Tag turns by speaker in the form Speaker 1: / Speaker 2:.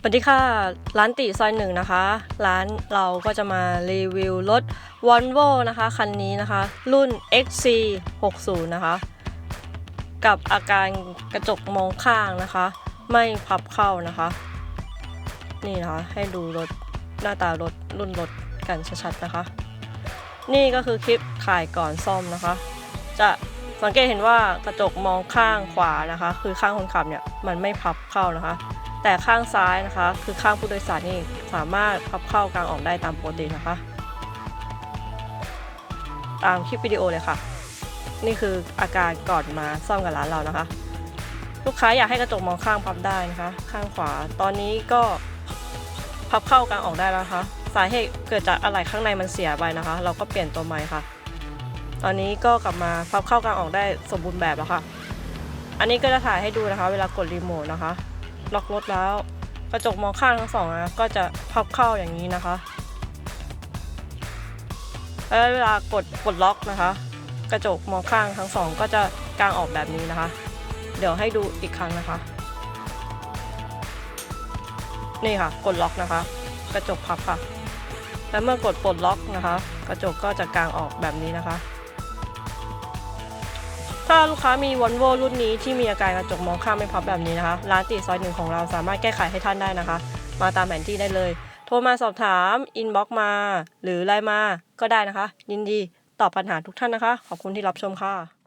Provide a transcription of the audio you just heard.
Speaker 1: สวัสดีค่ะ ร้านติซอยหนึ่งนะคะ ร้านเราก็จะมารีวิวรถ v o l v o นะคะ คันนี้นะคะ รุ่น XC60 นะคะ กับอาการกระจกมองข้างนะคะ ไม่พับเข้านะคะ นี่นะคะ ให้ดูรถหน้าตารถรุ่นรถกันชัดๆนะคะ นี่ก็คือคลิปถ่ายก่อนซ่อมนะคะ จะสังเกตเห็นว่ากระจกมองข้างขวานะคะ คือข้างคนขับเนี่ยมันไม่พับเข้านะคะ แต่ข้างซ้ายนะคะ คือข้างผู้โดยสารนี่สามารถพับเข้ากลางออกได้ตามปกตินะคะ ตามคลิปวิดีโอเลยค่ะ นี่คืออาการก่อนมาซ่อมกับร้านเรานะคะ ลูกค้าอยากให้กระจกมองข้างพับได้นะคะ ข้างขวาตอนนี้ก็พับเข้ากลางออกได้แล้วนะคะ สาเหตุเกิดจากอะไรข้างในมันเสียไปนะคะ เราก็เปลี่ยนตัวใหม่ค่ะ ตอนนี้ก็กลับมาพับเข้ากลางออกได้สมบูรณ์แบบแล้วค่ะ อันนี้ก็จะถ่ายให้ดูนะคะ เวลากดรีโมทนะคะ ล็อกรถแล้ว กระจกมองข้างทั้งสองนะก็จะพับเข้าอย่างนี้นะคะแล้วเวลากดกดล็อกนะคะ กระจกมองข้างทั้งสองก็จะกางออกแบบนี้นะคะ เดี๋ยวให้ดูอีกครั้งนะคะ นี่ค่ะ กดล็อกนะคะ กระจกพับค่ะ แล้วเมื่อกดปลดล็อกนะคะ กระจกก็จะกางออกแบบนี้นะคะ ถ้าลูกค้ามีวอลโวรุ่นนี้ที่มีอาการกระจกมองข้ามไม่พับแบบนี้นะคะ ร้านติซอยหนึ่งของเราสามารถแก้ไขให้ท่านได้นะคะ มาตามแผนที่ได้เลย โทรมาสอบถามอินบ็อกมา หรือไลน์มาก็ได้นะคะ ยินดีตอบปัญหาทุกท่านนะคะ ขอบคุณที่รับชมค่ะ